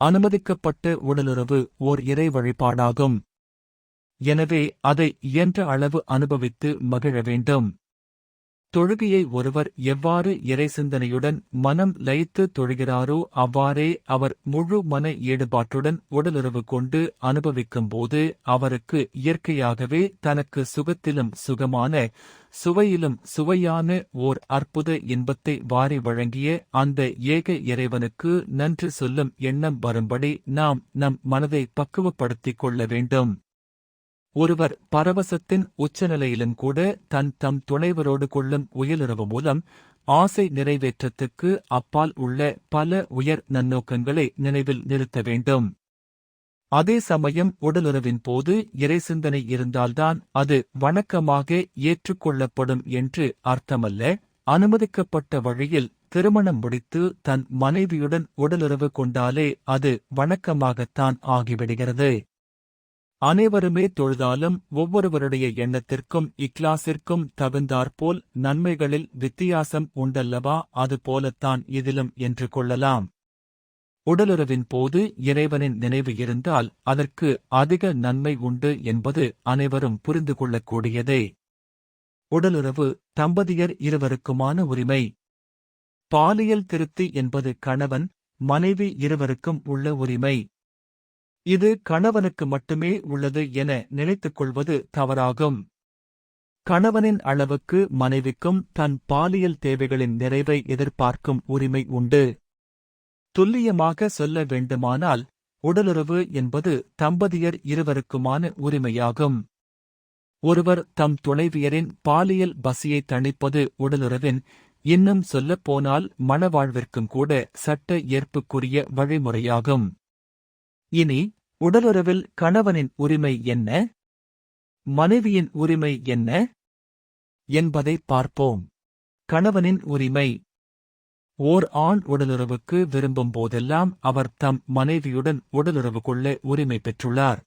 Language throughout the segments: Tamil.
அனுமதிக்கப்பட்ட உடலுறவு ஓர் இறை வழிபாடாகும். எனவே அதை இயன்ற அளவு அனுபவித்து மகிழ வேண்டும். தொழுகையை ஒருவர் எவ்வாறு இறை சிந்தனையுடன் மனம் லயித்து தொழுகிறாரோ அவ்வாறே அவர் முழு மன ஈடுபாட்டுடன் உடலுறவு கொண்டு அனுபவிக்கும்போது அவருக்கு இயற்கையாகவே தனக்கு சுகத்திலும் சுகமான சுவையிலும் சுவையான ஓர் அற்புத இன்பத்தை வாரி வழங்கிய அந்த ஏக இறைவனுக்கு நன்றி சொல்லும் எண்ணம் வரும்படி நாம் நம் மனதை பக்குவப்படுத்திக் கொள்ள வேண்டும். ஒருவர் பரவசத்தின் உச்சநிலையிலும் கூட தன் தம் துணைவரோடு கொள்ளும் உயிலுறவு மூலம் ஆசை நிறைவேற்றத்துக்கு அப்பால் உள்ள பல உயர் நன்னோக்கங்களை நினைவில் நிறுத்த வேண்டும். அதே சமயம் உடலுறவின் போது இறை சிந்தனை இருந்தால்தான் அது வணக்கமாக ஏற்றுக்கொள்ளப்படும் என்று அர்த்தமல்ல. அனுமதிக்கப்பட்ட வழியில் திருமணம் முடித்து தன் மனைவியுடன் உடலுறவு கொண்டாலே அது வணக்கமாகத்தான் ஆகிவிடுகிறது. அனைவருமே தொழுதாலும் ஒவ்வொருவருடைய எண்ணத்திற்கும் இக்லாசிற்கும் தகுந்தாற்போல் நன்மைகளில் வித்தியாசம் உண்டல்லவா அதுபோலத்தான் இதிலும் என்று கொள்ளலாம். உடலுறவின் போது இறைவனின் நினைவு இருந்தால் அதற்கு அதிக நன்மை உண்டு என்பது அனைவரும் புரிந்து கொள்ளக்கூடியதே. உடலுறவு தம்பதியர் இருவருக்குமான உரிமை. பாலியல் திருப்தி என்பது கணவன் மனைவி இருவருக்கும் உள்ள உரிமை. இது கணவனுக்கு மட்டுமே உள்ளது என நினைத்துக் கொள்வது தவறாகும். கணவனின் அளவுக்கு மனைவிக்கும் தன் பாலியல் தேவைகளின் நிறைவை எதிர்பார்க்கும் உரிமை உண்டு. துல்லியமாக சொல்ல வேண்டுமானால் உடலுறவு என்பது தம்பதியர் இருவருக்குமான உரிமையாகும். ஒருவர் தம் துணைவியரின் பாலியல் பசியை தணிப்பது உடலுறவின் இன்னும் சொல்லப்போனால் மனவாழ்விற்கும் கூட சட்ட ஏற்புக்குரிய வழிமுறையாகும். இனி உடலுறவில் கணவனின் உரிமை என்ன? மனைவியின் உரிமை என்ன? என்பதை பார்ப்போம். கணவனின் உரிமை. ஓர் ஆண் உடலுறவுக்கு விரும்பும் போதெல்லாம் அவர் தம் மனைவியுடன் உடலுறவு கொள்ள உரிமை பெற்றுள்ளார்.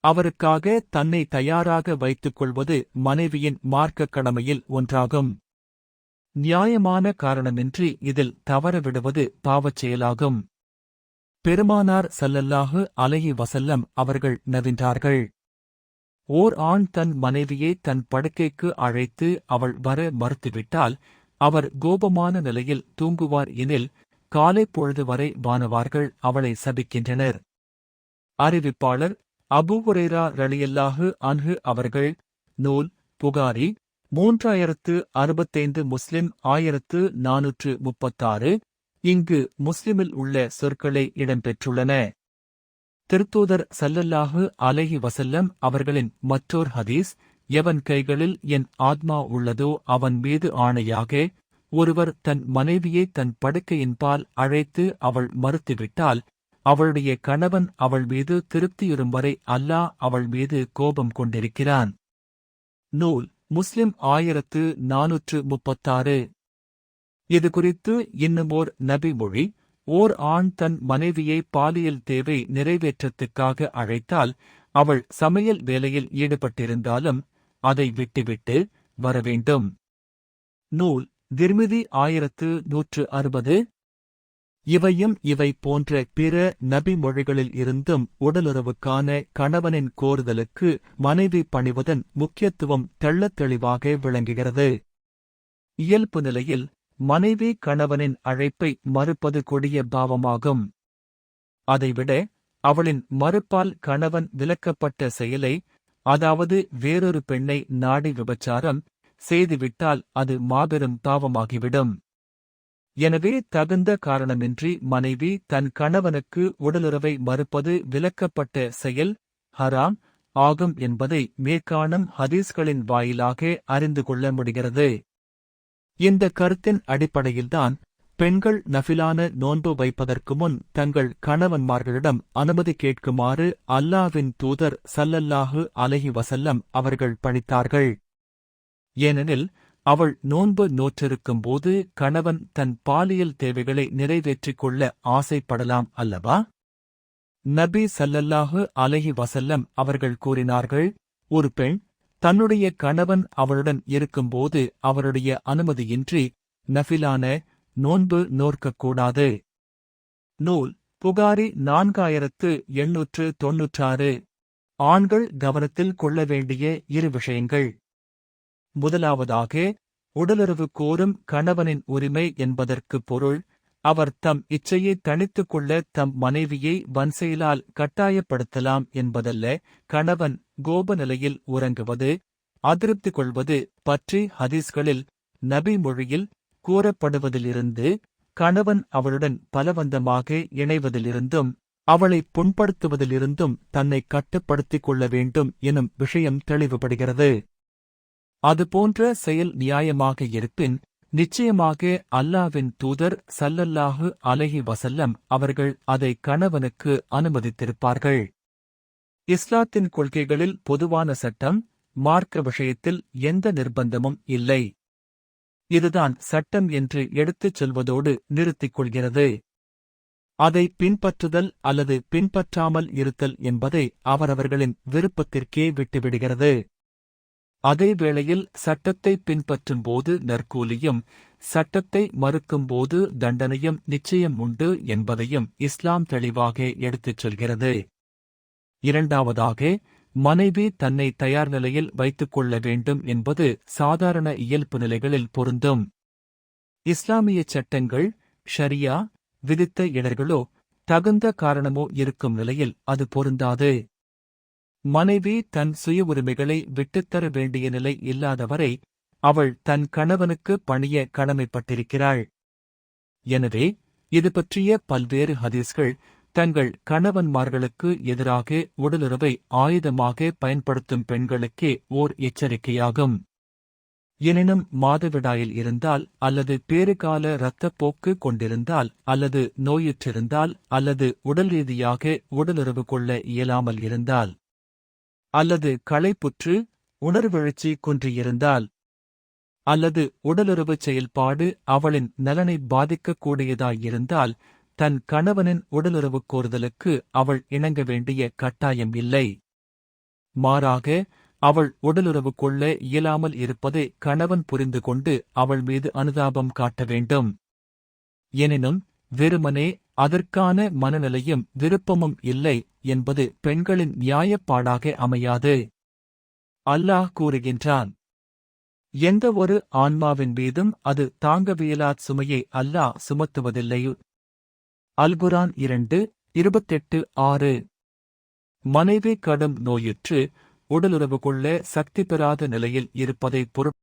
அவருக்காக தன்னை தயாராக வைத்துக் கொள்வது மனைவியின் மார்க்கக் கடமையில் ஒன்றாகும். நியாயமான காரணமின்றி இதில் தவறவிடுவது பாவச் செயலாகும். பெருமானார் சல்லல்லாஹு அலையி வசல்லம் அவர்கள் நவின்றார்கள் ஓர் ஆண் தன் மனைவியை தன் படுக்கைக்கு அழைத்து அவள் வர மறுத்துவிட்டால் அவர் கோபமான நிலையில் தூங்குவார் எனில் காலை பொழுது வரை வானவார்கள் அவளை சபிக்கின்றனர். அறிவிப்பாளர் அபூ ஹுரைரா ரலியல்லாஹு அன்ஹு அவர்கள் நூல் புகாரி மூன்றாயிரத்து அறுபத்தைந்து முஸ்லிம் ஆயிரத்து நானூற்று முப்பத்தாறு இங்கு முஸ்லிமில் உள்ள சொற்களே இடம்பெற்றுள்ளன. திருத்தூதர் சல்லல்லாஹு அலைஹி வசல்லம் அவர்களின் மற்றோர் ஹதீஸ் எவன் கைகளில் என் ஆத்மா உள்ளதோ அவன் மீது ஆணையாக ஒருவர் தன் மனைவியை தன் படுக்கையின்பால் அழைத்து அவள் மறுத்துவிட்டால் அவளுடைய கணவன் அவள் மீது திருப்தியுறும் வரை அல்லாஹ் அவள் மீது கோபம் கொண்டிருக்கிறான். நூல் முஸ்லிம் ஆயிரத்து நானூற்று முப்பத்தாறு. இது குறித்து இன்னுமோர் நபி மொழி ஓர் ஆண் தன் மனைவியை பாலியல் தேவை நிறைவேற்றத்துக்காக அழைத்தால் அவள் சமையல் வேலையில் ஈடுபட்டிருந்தாலும் அதை விட்டுவிட்டு வரவேண்டும் நூல் திர்மிதி ஆயிரத்து நூற்று அறுபது. இவையும் இவை போன்ற பிற நபி மொழிகளில் இருந்தும் உடலுறவுக்கான கணவனின் கோருதலுக்கு மனைவி பணிவதன் முக்கியத்துவம் தெள்ளத் தெளிவாக விளங்குகிறது. இயல்பு நிலையில் மனைவி கணவனின் அழைப்பை மறுப்பது கொடிய பாவமாகும். அதைவிட அவளின் மறுப்பால் கணவன் விலக்கப்பட்ட செயலை அதாவது வேறொரு பெண்ணை நாடி விபச்சாரம் செய்துவிட்டால் அது மாபெரும் பாவமாகிவிடும். எனவே தகுந்த காரணமின்றி மனைவி தன் கணவனுக்கு உடலுறவை மறுப்பது விலக்கப்பட்ட செயல் ஹராம் ஆகும் என்பதை மேற்காணும் ஹதீஸ்களின் வாயிலாக அறிந்து கொள்ள முடிகிறது. இந்த கருத்தின் அடிப்படையில்தான் பெண்கள் நஃபிலான நோன்பு வைப்பதற்கு முன் தங்கள் கணவன்மார்களிடம் அனுமதி கேட்குமாறு அல்லாவின் தூதர் சல்லல்லாஹு அலஹி வசல்லம் அவர்கள் பணித்தார்கள். ஏனெனில் அவள் நோன்பு நோற்றிருக்கும் போது கணவன் தன் பாலியல் தேவைகளை நிறைவேற்றிக் கொள்ள ஆசைப்படலாம் அல்லவா? நபி சல்லல்லாஹு அலஹி வசல்லம் அவர்கள் கூறினார்கள் ஒரு பெண் தன்னுடைய கணவன் அவளுடன் இருக்கும்போது அவருடைய அனுமதியின்றி நஃபிலான நோன்பு நோர்க்கக்கூடாது நூல் புகாரி நான்காயிரத்து எண்ணூற்று தொன்னூற்றாறு. ஆண்கள் கவனத்தில் கொள்ள வேண்டிய இரு விஷயங்கள். முதலாவதாக உடலுறவு கோரும் கணவனின் உரிமை என்பதற்கு பொருள் அவர் தம் இச்சையை தணித்துக் கொள்ள தம் மனைவியை வன்செயலால் கட்டாயப்படுத்தலாம் என்பதல்ல கணவன் கோப நிலையில் உறங்குவது அதிருப்தி கொள்வது பற்றி ஹதீஸ்களில் நபி மொழியில் கூறப்படுவதிலிருந்து கணவன் அவளுடன் பலவந்தமாக இணைவதிலிருந்தும் அவளை புண்படுத்துவதிலிருந்தும் தன்னை கட்டுப்படுத்திக் கொள்ள வேண்டும் எனும் விஷயம் தெளிவுபடுகிறது. அதுபோன்ற செயல் நியாயமாக இருப்பின் நிச்சயமாக அல்லாவின் தூதர் சல்லல்லாஹு அலஹி வசல்லம் அவர்கள் அதை கணவனுக்கு அனுமதித்திருப்பார்கள். இஸ்லாத்தின் கொள்கைகளில் பொதுவான சட்டம் மார்க்க விஷயத்தில் எந்த நிர்பந்தமும் இல்லை. இதுதான் சட்டம் என்று எடுத்துச் சொல்வதோடு நிறுத்திக் கொள்கிறது. அதை பின்பற்றுதல் அல்லது பின்பற்றாமல் இருத்தல் என்பதை அவரவர்களின் விருப்பத்திற்கே விட்டுவிடுகிறது. அதே வேளையில் சட்டத்தை பின்பற்றும் போது நற்கூலியும் சட்டத்தை மறுக்கும்போது தண்டனையும் நிச்சயம் உண்டு என்பதையும் இஸ்லாம் தெளிவாக எடுத்துச் சொல்கிறது. இரண்டாவதாக மனைவி தன்னை தயார் நிலையில் வைத்துக் கொள்ள வேண்டும் என்பது சாதாரண இயல்பு நிலைகளில் பொருந்தும். இஸ்லாமிய சட்டங்கள் ஷரியா விதித்த இடர்களோ தகுந்த காரணமோ இருக்கும் நிலையில் அது பொருந்தாது. மனைவி தன் சுய உரிமைகளை விட்டுத்தர வேண்டிய நிலை இல்லாதவரை அவள் தன் கணவனுக்கு பணிய கடமைப்பட்டிருக்கிறாள். எனவே இது பற்றிய பல்வேறு ஹதீஸ்கள் தங்கள் கணவன்மார்களுக்கு எதிராக உடலுறவை ஆயுதமாக பயன்படுத்தும் பெண்களுக்கே ஓர் எச்சரிக்கையாகும். எனினும் மாதவிடாயில் இருந்தால் அல்லது பேறுகால இரத்தப்போக்கு கொண்டிருந்தால் அல்லது நோயுற்றிருந்தால் அல்லது உடல் ரீதியாக உடலுறவு கொள்ள இயலாமல் இருந்தால். அல்லது களைப்புற்று உணர்வெழுச்சி குன்றியிருந்தால். அல்லது உடலுறவு செயல்பாடு அவளின் நலனை பாதிக்கக்கூடியதாயிருந்தால் தன் கணவனின் உடலுறவு கோருதலுக்கு அவள் இணங்க வேண்டிய கட்டாயம் இல்லை. மாறாக அவள் உடலுறவு கொள்ள இயலாமல் இருப்பதை கணவன் புரிந்து கொண்டு அவள் மீது அனுதாபம் காட்ட வேண்டும். எனினும் வெறுமனே அதற்கான மனநிலையும் விருப்பமும் இல்லை என்பது பெண்களின் நியாயப்பாடாக அமையாது. அல்லாஹ் கூறுகின்றான் எந்த ஒரு ஆன்மாவின் மீதும் அது தாங்கவியலாத் சுமையை அல்லாஹ் சுமத்துவதில்லை அல்குரான் இரண்டு இருபத்தெட்டு ஆறு. மனைவி கடும் நோயுற்று உடலுறவு கொள்ள சக்தி பெறாத நிலையில் இருப்பதை பொருட்